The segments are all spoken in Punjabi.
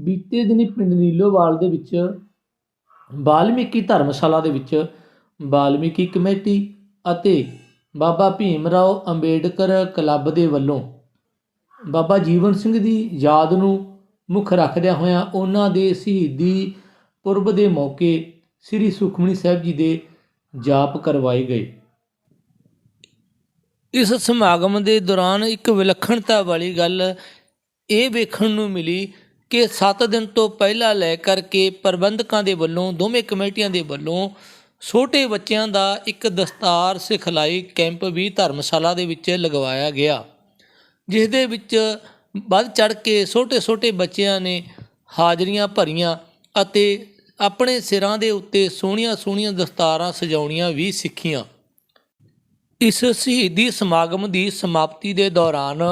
ਬੀਤੇ ਦਿਨੀ ਪਿੰਡ ਨੀਲੋਵਾਲ ਦੇ ਵਿੱਚ ਬਾਲਮੀਕੀ ਧਰਮਸ਼ਾਲਾ ਦੇ ਵਿੱਚ ਬਾਲਮੀਕੀ ਕਮੇਟੀ ਅਤੇ ਬਾਬਾ ਭੀਮ ਰਾਓ ਅੰਬੇਡਕਰ ਕਲੱਬ ਦੇ ਵੱਲੋਂ ਬਾਬਾ ਜੀਵਨ ਸਿੰਘ ਦੀ ਯਾਦ ਨੂੰ ਮੁੱਖ ਰੱਖਦਿਆਂ ਹੋਇਆਂ ਉਹਨਾਂ ਦੇ ਸ਼ਹੀਦੀ ਪੁਰਬ ਦੇ ਮੌਕੇ ਸ੍ਰੀ ਸੁਖਮਨੀ ਸਾਹਿਬ ਜੀ ਦੇ ਜਾਪ ਕਰਵਾਏ ਗਏ। ਇਸ ਸਮਾਗਮ ਦੇ ਦੌਰਾਨ ਇੱਕ ਵਿਲੱਖਣਤਾ ਵਾਲੀ ਗੱਲ ਇਹ ਵੇਖਣ ਨੂੰ ਮਿਲੀ ਕਿ 7 ਦਿਨ ਤੋਂ ਪਹਿਲਾਂ ਲੈ ਕਰਕੇ ਪ੍ਰਬੰਧਕਾਂ ਦੇ ਵੱਲੋਂ, ਦੋਵੇਂ ਕਮੇਟੀਆਂ ਦੇ ਵੱਲੋਂ ਛੋਟੇ ਬੱਚਿਆਂ ਦਾ ਇੱਕ ਦਸਤਾਰ ਸਿਖਲਾਈ ਕੈਂਪ ਵੀ ਧਰਮਸ਼ਾਲਾ ਦੇ ਵਿੱਚ ਲਗਵਾਇਆ ਗਿਆ, ਜਿਸ ਦੇ ਵਿੱਚ ਵੱਧ ਚੜ ਕੇ ਛੋਟੇ ਛੋਟੇ ਬੱਚਿਆਂ ਨੇ ਹਾਜ਼ਰੀਆਂ ਭਰੀਆਂ ਅਤੇ ਆਪਣੇ ਸਿਰਾਂ ਦੇ ਉੱਤੇ ਸੋਹਣੀਆਂ ਸੋਹਣੀਆਂ ਦਸਤਾਰਾਂ ਸਜਾਉਣੀਆਂ ਵੀ ਸਿੱਖੀਆਂ। ਇਸ ਸ਼ਹੀਦੀ ਸਮਾਗਮ ਦੀ ਸਮਾਪਤੀ ਦੇ ਦੌਰਾਨ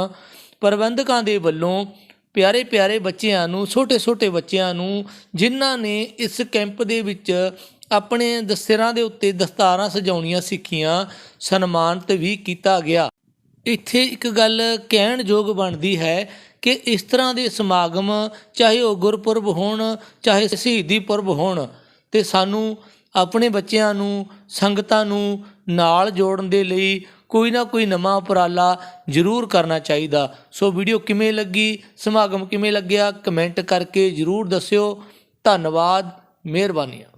ਪ੍ਰਬੰਧਕਾਂ ਦੇ ਵੱਲੋਂ ਪਿਆਰੇ ਪਿਆਰੇ ਬੱਚਿਆਂ ਨੂੰ, ਛੋਟੇ ਛੋਟੇ ਬੱਚਿਆਂ ਨੂੰ, ਜਿਨ੍ਹਾਂ ਨੇ ਇਸ ਕੈਂਪ ਦੇ ਵਿੱਚ ਆਪਣੇ ਦਸਤਰਾਂ ਦੇ ਉੱਤੇ ਦਸਤਾਰਾਂ ਸਜਾਉਣੀਆਂ ਸਿੱਖੀਆਂ, ਸਨਮਾਨਿਤ ਵੀ ਕੀਤਾ ਗਿਆ। ਇੱਥੇ ਇੱਕ ਗੱਲ ਕਹਿਣ ਯੋਗ ਬਣਦੀ ਹੈ ਕਿ ਇਸ ਤਰ੍ਹਾਂ ਦੇ ਸਮਾਗਮ ਚਾਹੇ ਉਹ ਗੁਰਪੁਰਬ ਹੋਣ, ਚਾਹੇ ਸ਼ਹੀਦੀ ਪੁਰਬ ਹੋਣ, ਤੇ ਸਾਨੂੰ ਆਪਣੇ ਬੱਚਿਆਂ ਨੂੰ, ਸੰਗਤਾਂ ਨੂੰ ਨਾਲ ਜੋੜਨ ਦੇ ਲਈ ਕੋਈ ਨਾ ਕੋਈ ਨਵਾਂ ਉਪਰਾਲਾ ਜ਼ਰੂਰ ਕਰਨਾ ਚਾਹੀਦਾ। ਸੋ ਵੀਡੀਓ ਕਿਵੇਂ ਲੱਗੀ? ਸਮਾਗਮ ਕਿਵੇਂ ਲੱਗਿਆ? ਕਮੈਂਟ ਕਰਕੇ ਜ਼ਰੂਰ ਦੱਸਿਓ। ਧੰਨਵਾਦ, ਮਿਹਰਬਾਨੀਆਂ।